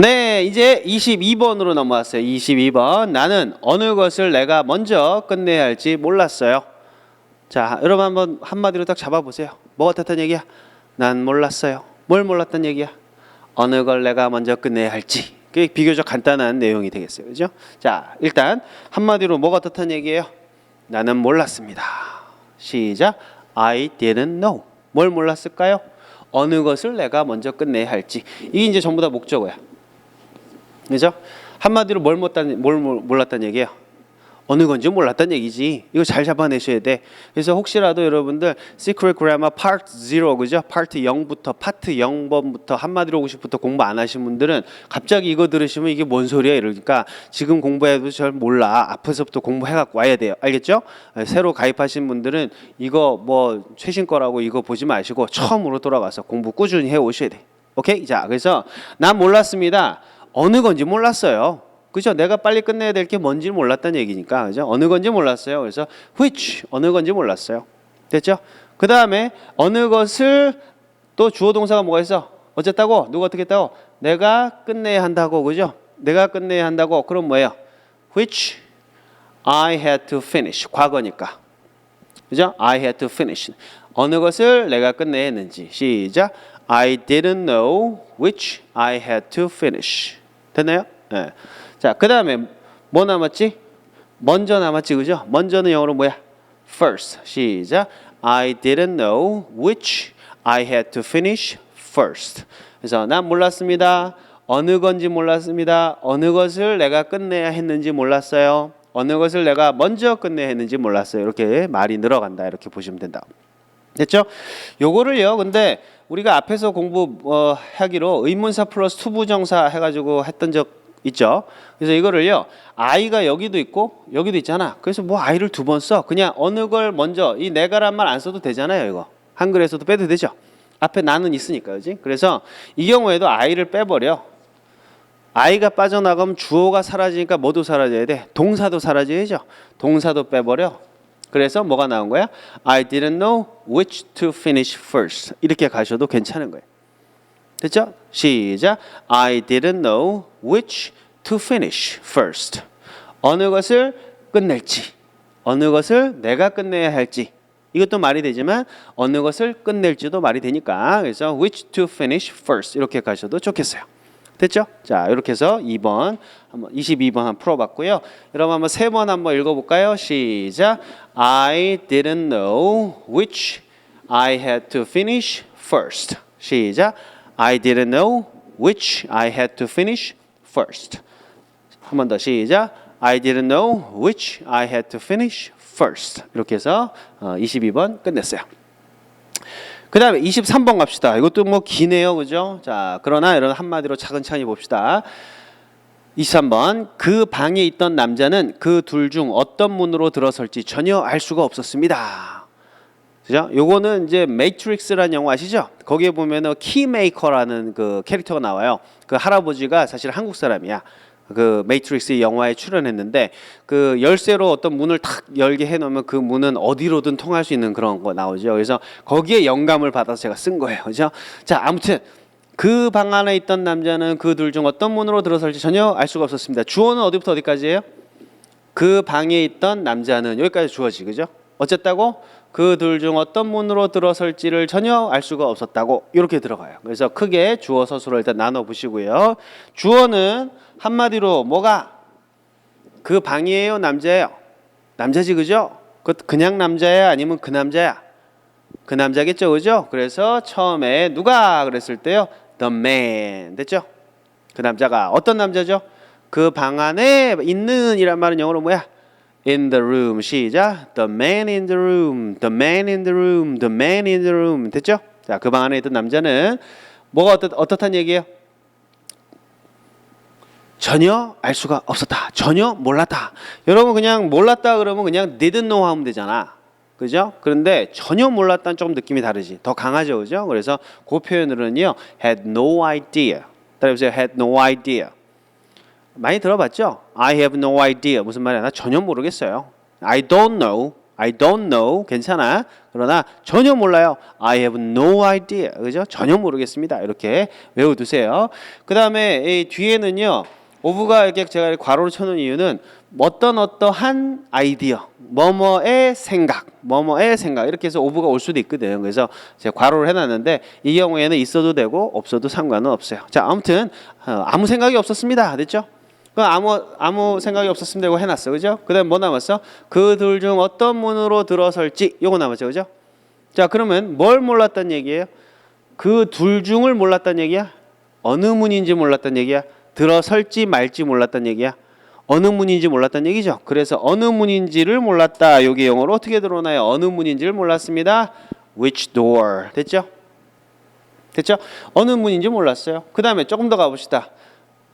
네, 이제 22번으로 넘어왔어요. 22번. 나는 어느 것을 내가 먼저 끝내야 할지 몰랐어요. 자, 여러분 한번 한마디로 딱 잡아보세요. 뭐 같았단 얘기야? 난 몰랐어요. 뭘 몰랐단 얘기야? 어느 걸 내가 먼저 끝내야 할지. 그게 비교적 간단한 내용이 되겠어요. 그죠? 자, 일단 한마디로 뭐 같았단 얘기예요? 나는 몰랐습니다. 시작. I didn't know. 뭘 몰랐을까요? 어느 것을 내가 먼저 끝내야 할지. 이게 이제 전부 다 목적어야. 그죠? 한마디로 뭘 못단 뭘 몰- 몰랐단 얘기예요. 어느 건지 몰랐단 얘기지. 이거 잘 잡아내셔야 돼. 그래서 혹시라도 여러분들 Secret Grammar Part 0 그죠? Part 0부터 Part 0번부터 한마디로 50부터 공부 안 하신 분들은 갑자기 이거 들으시면 이게 뭔 소리야 이러니까 지금 공부해도 잘 몰라. 앞에서부터 공부해 갖고 와야 돼요. 알겠죠? 네, 새로 가입하신 분들은 이거 뭐 최신 거라고 이거 보지 마시고 처음으로 돌아가서 공부 꾸준히 해 오셔야 돼. 오케이? 자, 그래서 난 몰랐습니다. 어느 건지 몰랐어요. 그죠? 내가 빨리 끝내야 될 게 뭔지 몰랐다는 얘기니까. 그죠? 어느 건지 몰랐어요. 그래서 which 어느 건지 몰랐어요. 됐죠? 그 다음에 어느 것을 또 주어 동사가 뭐가 있어? 어쨌다고? 누가 어떻게 했다고? 내가 끝내야 한다고. 그죠? 내가 끝내야 한다고. 그럼 뭐예요? which I had to finish. 과거니까. 그죠? I had to finish. 어느 것을 내가 끝내야 했는지. 시작. I didn't know which I had to finish. 됐나요? 네. 자, 그 다음에 뭐 남았지? 먼저 남았지, 그죠? 먼저는 영어로 뭐야? First. 시작. I didn't know which I had to finish first. 그래서 난 몰랐습니다. 어느 건지 몰랐습니다. 어느 것을 내가 끝내야 했는지 몰랐어요. 어느 것을 내가 먼저 끝내야 했는지 몰랐어요. 이렇게 말이 늘어간다. 이렇게 보시면 된다. 됐죠? 요거를요. 근데 우리가 앞에서 공부 어, 하기로 의문사 플러스 투부정사 해가지고 했던 적 있죠. 그래서 이거를요. 아이가 여기도 있고 여기도 있잖아. 그래서 뭐 아이를 두 번 써. 그냥 어느 걸 먼저 이 내가란 말 안 써도 되잖아요. 이거 한글에서도 빼도 되죠. 앞에 나는 있으니까, 그지? 그래서 이 경우에도 아이를 빼버려. 아이가 빠져나가면 주어가 사라지니까 뭐도 사라져야 돼. 동사도 사라져야죠. 동사도 빼버려. 그래서 뭐가 나온 거야? I didn't know which to finish first. 이렇게 가셔도 괜찮은 거예요. 됐죠? 시작. I didn't know which to finish first. 어느 것을 끝낼지, 어느 것을 내가 끝내야 할지. 이것도 말이 되지만 어느 것을 끝낼지도 말이 되니까 그래서 which to finish first 이렇게 가셔도 좋겠어요. 됐죠? 자, 이렇게 해서 2번 한번 22번 한번 풀어봤고요. 여러분 한번 세 번 한번 읽어볼까요? 시작. I didn't know which I had to finish first. 시작. I didn't know which I had to finish first. 한 번 더 시작. I didn't know which I had to finish first. 이렇게 해서 어, 22번 끝냈어요. 그 다음에 23번 갑시다. 이것도 뭐 기네요. 그죠? 자, 그러나 여러분 한마디로 차근차근히 봅시다. 23번. 그 방에 있던 남자는 그 둘 중 어떤 문으로 들어설지 전혀 알 수가 없었습니다. 그죠? 요거는 이제 매트릭스라는 영화 아시죠? 거기에 보면은 키메이커라는 그 캐릭터가 나와요. 그 할아버지가 사실 한국 사람이야. 그 매트릭스 영화에 출연했는데 그 열쇠로 어떤 문을 탁 열게 해놓으면 그 문은 어디로든 통할 수 있는 그런 거 나오죠. 그래서 거기에 영감을 받아서 제가 쓴 거예요. 그죠? 자, 아무튼 그 방 안에 있던 남자는 그 둘 중 어떤 문으로 들어설지 전혀 알 수가 없었습니다. 주어는 어디부터 어디까지예요? 그 방에 있던 남자는 여기까지 주어지 그죠? 어쨌다고 그 둘 중 어떤 문으로 들어설지를 전혀 알 수가 없었다고 이렇게 들어가요. 그래서 크게 주어 서술을 일단 나눠 보시고요. 주어는 한마디로 뭐가 그 방이에요, 남자예요. 남자지 그죠? 그 그냥 남자야 아니면 그 남자야? 그 남자겠죠, 그죠? 그래서 처음에 누가 그랬을 때요, the man 됐죠? 그 남자가 어떤 남자죠? 그 방 안에 있는이란 말은 영어로 뭐야? In the room 시작. The man in the room. The man in the room. The man in the room. 됐죠? 자, 그 방 안에 있던 남자는 뭐가 어떻 어떻단 얘기예요? 전혀 알 수가 없었다. 전혀 몰랐다. 여러분 그냥 몰랐다 그러면 그냥 didn't know 하면 되잖아. 그죠? 그런데 전혀 몰랐다는 조금 느낌이 다르지. 더 강하죠. 그죠? 그래서 그 표현으로는요. had no idea. 따라해보세요. had no idea. 많이 들어봤죠? I have no idea. 무슨 말이야? 나 전혀 모르겠어요. I don't know. I don't know. 괜찮아. 그러나 전혀 몰라요. I have no idea. 그죠? 전혀 모르겠습니다. 이렇게 외워두세요. 그 다음에 이 뒤에는요. 오브가 이렇게 제가 괄호를 쳐놓은 이유는 어떤 어떠한 아이디어, 뭐뭐의 생각, 뭐뭐의 생각 이렇게 해서 오브가 올 수도 있거든요. 그래서 제가 괄호를 해놨는데 이 경우에는 있어도 되고 없어도 상관은 없어요. 자, 아무튼 어, 아무 생각이 없었습니다. 됐죠? 그 아무 아무 생각이 없었으면 되고 해놨어, 그죠? 그다음 뭐 남았어? 그 둘 중 어떤 문으로 들어설지 요거 남았죠, 그죠? 자, 그러면 뭘 몰랐단 얘기예요? 그 둘 중을 몰랐단 얘기야? 어느 문인지 몰랐단 얘기야? 들어설지 말지 몰랐단 얘기야? 어느 문인지 몰랐단 얘기죠. 그래서 어느 문인지를 몰랐다. 여기 영어로 어떻게 들어오나요? 어느 문인지를 몰랐습니다. Which door? 됐죠? 됐죠? 어느 문인지 몰랐어요. 그 다음에 조금 더 가봅시다.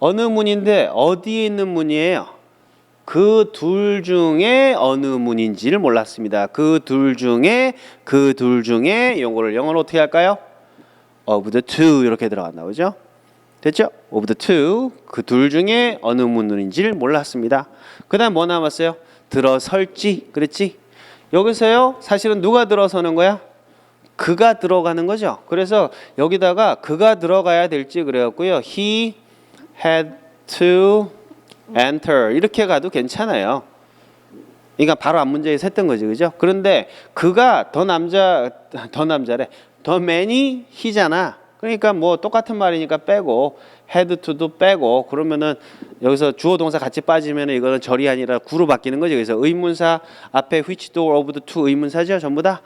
어느 문인데 어디에 있는 문이에요? 그 둘 중에 어느 문인지를 몰랐습니다. 그 둘 중에 그 둘 중에 영어를 영어로 어떻게 할까요? of the two 이렇게 들어간다. 그죠? 됐죠? of the two 그 둘 중에 어느 문인지를 몰랐습니다. 그다음 뭐 남았어요? 들어설지 그랬지? 여기서요 사실은 누가 들어서는 거야? 그가 들어가는 거죠. 그래서 여기다가 그가 들어가야 될지 그래갖고요. He had to enter 이렇게 가도 괜찮아요. 그러니까 바로 앞 문제에서 했던 거지, 그죠? 그런데 그가 더 남자 더 남자래, 더 man이 he잖아. 그러니까 뭐 똑같은 말이니까 빼고 had to도 빼고 그러면은 여기서 주어 동사 같이 빠지면 이거는 절이 아니라 구로 바뀌는 거지. 그래서 의문사 앞에 which door of the two 의문사죠, 전부 다.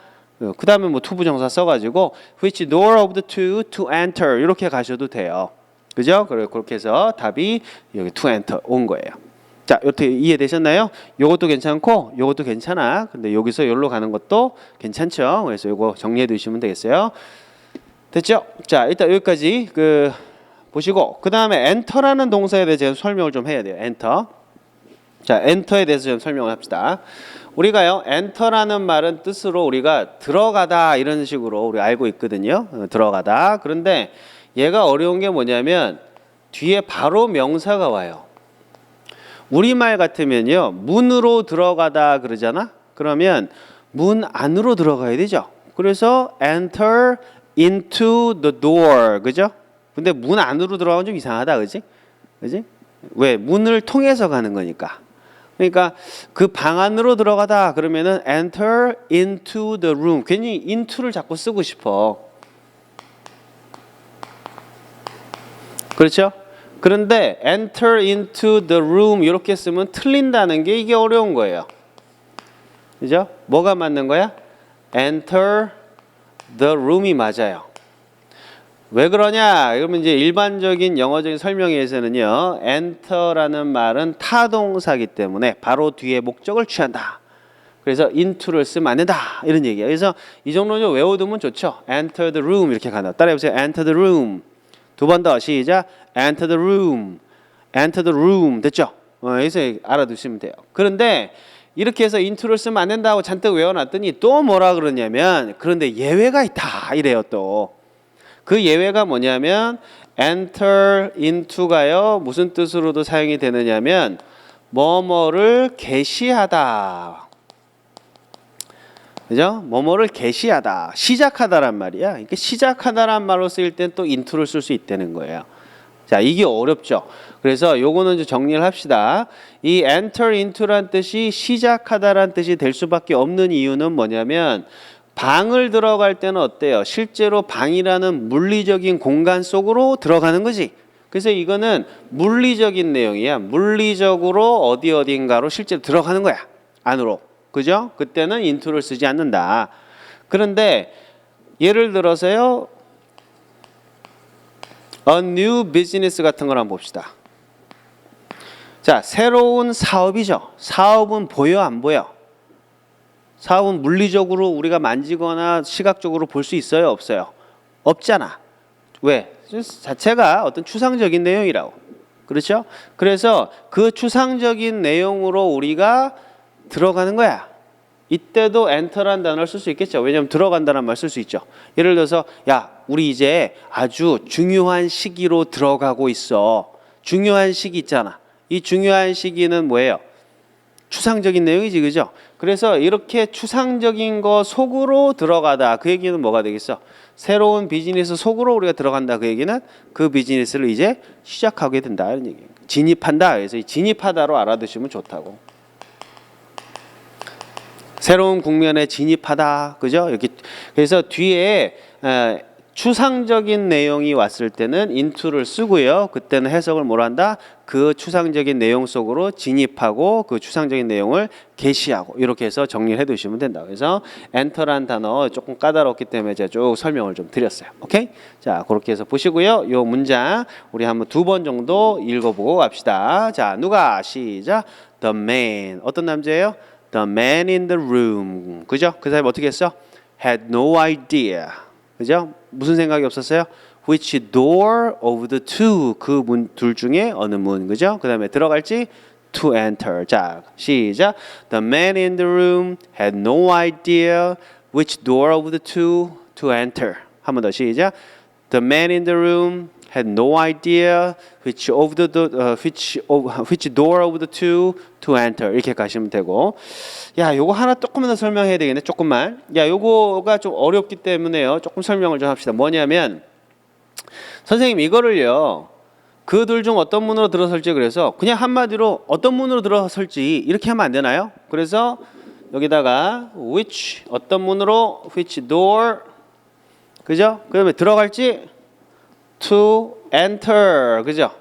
그 다음에 뭐 투부정사 써가지고 which door of the two to enter 이렇게 가셔도 돼요. 그죠? 그렇게 해서 답이 여기 to enter 온 거예요. 자, 이렇게 이해되셨나요? 요것도 괜찮고 요것도 괜찮아. 근데 여기서 여기로 가는 것도 괜찮죠. 그래서 요거 정리해 두시면 되겠어요. 됐죠? 자, 일단 여기까지 그 보시고 그 다음에 엔터라는 동사에 대해서 설명을 좀 해야 돼요. 엔터. 자, 엔터에 대해서 좀 설명을 합시다. 우리가요, 엔터라는 말은 뜻으로 우리가 들어가다 이런 식으로 우리 알고 있거든요. 어, 들어가다. 그런데 얘가 어려운 게 뭐냐면 뒤에 바로 명사가 와요. 우리말 같으면요, 문으로 들어가다 그러잖아? 그러면 문 안으로 들어가야 되죠. 그래서 enter into the door. 그죠? 근데 문 안으로 들어가면 좀 이상하다. 그지? 그지? 왜? 문을 통해서 가는 거니까. 그러니까 그 방 안으로 들어가다 그러면은 enter into the room. 괜히 into를 자꾸 쓰고 싶어. 그렇죠? 그런데 enter into the room 이렇게 쓰면 틀린다는 게 이게 어려운 거예요. 그죠? 뭐가 맞는 거야? enter the room이 맞아요. 왜 그러냐? 그러면 이제 일반적인 영어적인 설명에서는요, enter라는 말은 타동사기 때문에 바로 뒤에 목적을 취한다. 그래서 into를 쓰면 안 된다. 이런 얘기예요. 그래서 이 정도는 외워두면 좋죠. enter the room 이렇게 간다. 따라해보세요. enter the room. 두 번 더 시작. enter the room. enter the room. 됐죠? 어, 여기서 알아두시면 돼요. 그런데 이렇게 해서 into를 쓰면 안 된다고 잔뜩 외워놨더니 또 뭐라 그러냐면 그런데 예외가 있다 이래요 또. 그 예외가 뭐냐면 enter into가요 무슨 뜻으로도 사용이 되느냐면 뭐뭐를 개시하다. 그죠? 뭐뭐를 개시하다, 시작하다란 말이야. 그러니까 시작하다란 말로 쓰일 땐또 into를 쓸 수 있다는 거예요. 자, 이게 어렵죠. 그래서 요거는 좀 정리를 합시다. 이 enter into란 뜻이 시작하다란 뜻이 될 수밖에 없는 이유는 뭐냐면 방을 들어갈 때는 어때요? 실제로 방이라는 물리적인 공간 속으로 들어가는 거지. 그래서 이거는 물리적인 내용이야. 물리적으로 어디 어딘가로 실제로 들어가는 거야. 안으로. 그죠? 그때는 into를 쓰지 않는다. 그런데 예를 들어서요. a new business 같은 걸 한번 봅시다. 자, 새로운 사업이죠. 사업은 보여 안 보여? 사업은 물리적으로 우리가 만지거나 시각적으로 볼 수 있어요, 없어요? 없잖아. 왜? 자체가 어떤 추상적인 내용이라고. 그렇죠? 그래서 그 추상적인 내용으로 우리가 들어가는 거야. 이때도 엔터라는 단어를 쓸 수 있겠죠. 왜냐하면 들어간다는 말 쓸 수 있죠. 예를 들어서 야, 우리 이제 아주 중요한 시기로 들어가고 있어. 중요한 시기 있잖아. 이 중요한 시기는 뭐예요? 추상적인 내용이지, 그죠? 그래서 이렇게 추상적인 거 속으로 들어가다. 그 얘기는 뭐가 되겠어? 새로운 비즈니스 속으로 우리가 들어간다. 그 얘기는 그 비즈니스를 이제 시작하게 된다. 이런 얘기예요. 진입한다. 그래서 이 진입하다로 알아두시면 좋다고. 새로운 국면에 진입하다. 그죠? 이렇게 그래서 뒤에 에, 추상적인 내용이 왔을 때는 into를 쓰고요. 그때는 해석을 뭘 한다? 그 추상적인 내용 속으로 진입하고 그 추상적인 내용을 게시하고 이렇게 해서 정리를 해 두시면 된다. 그래서 enter란 단어 조금 까다롭기 때문에 제가 쭉 설명을 좀 드렸어요. 오케이? 자, 그렇게 해서 보시고요. 요 문장 우리 한번 두 번 정도 읽어 보고 갑시다. 자, 누가 시작. The man. 어떤 남자예요? The man in the room. 그죠? 그 사람이 어떻게 했어? Had no idea. 그죠? 무슨 생각이 없었어요? Which door of the two 그 문 둘 중에 어느 문 그죠? 그 다음에 들어갈지 to enter. 자 시작. The man in the room had no idea which door of the two to enter. 한 번 더 시작. The man in the room had no idea which of the uh, which of, which door of the two to enter. 이렇게 가시면 되고. 야 요거 하나 조금만 더 설명해야 되겠네 조금만. 야 요거가 좀 어렵기 때문에요. 조금 설명을 좀 합시다. 뭐냐면 선생님 이거를요. 그 둘 중 어떤 문으로 들어설지 그래서 그냥 한마디로 어떤 문으로 들어설지 이렇게 하면 안 되나요? 그래서 여기다가 which 어떤 문으로 which door. 그죠? 그다음에 들어갈지 to enter 그죠?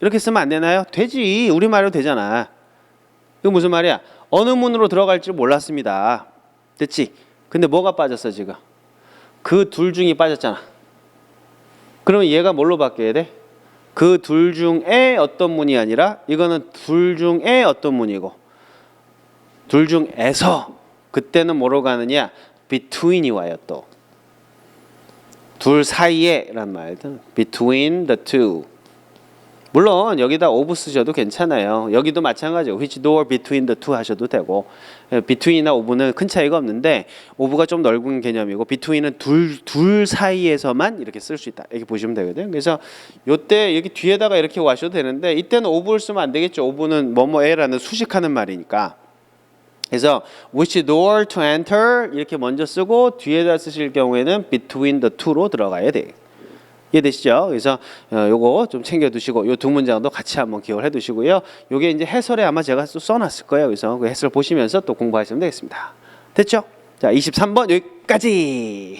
이렇게 쓰면 안 되나요? 되지 우리 말로 되잖아. 이거 무슨 말이야? 어느 문으로 들어갈지 몰랐습니다. 됐지? 근데 뭐가 빠졌어 지금? 그 둘 중이 빠졌잖아. 그러면 얘가 뭘로 바뀌어야 돼? 그 둘 중에 어떤 문이 아니라 이거는 둘 중에 어떤 문이고 둘 중에서 그때는 뭐로 가느냐? between이 와요 또. 둘 사이에란 말든 between the two. 물론 여기다 of 쓰셔도 괜찮아요. 여기도 마찬가지고 which door between the two 하셔도 되고 예, between이나 of는 큰 차이가 없는데 of가 좀 넓은 개념이고 between은 둘, 둘 사이에서만 이렇게 쓸 수 있다. 이렇게 보시면 되거든요. 그래서 요때 여기 뒤에다가 이렇게 와셔도 되는데 이때는 of를 쓰면 안 되겠죠. of는 뭐뭐에라는 수식하는 말이니까. 그래서 which door to enter 이렇게 먼저 쓰고 뒤에다 쓰실 경우에는 between the two로 들어가야 돼. 이해되시죠? 그래서 어, 요거 좀 챙겨 두시고 요 두 문장도 같이 한번 기억을 해 두시고요. 요게 이제 해설에 아마 제가 또 써놨을 거예요. 그래서 그 해설 보시면서 또 공부하시면 되겠습니다. 됐죠? 자, 23번 여기까지.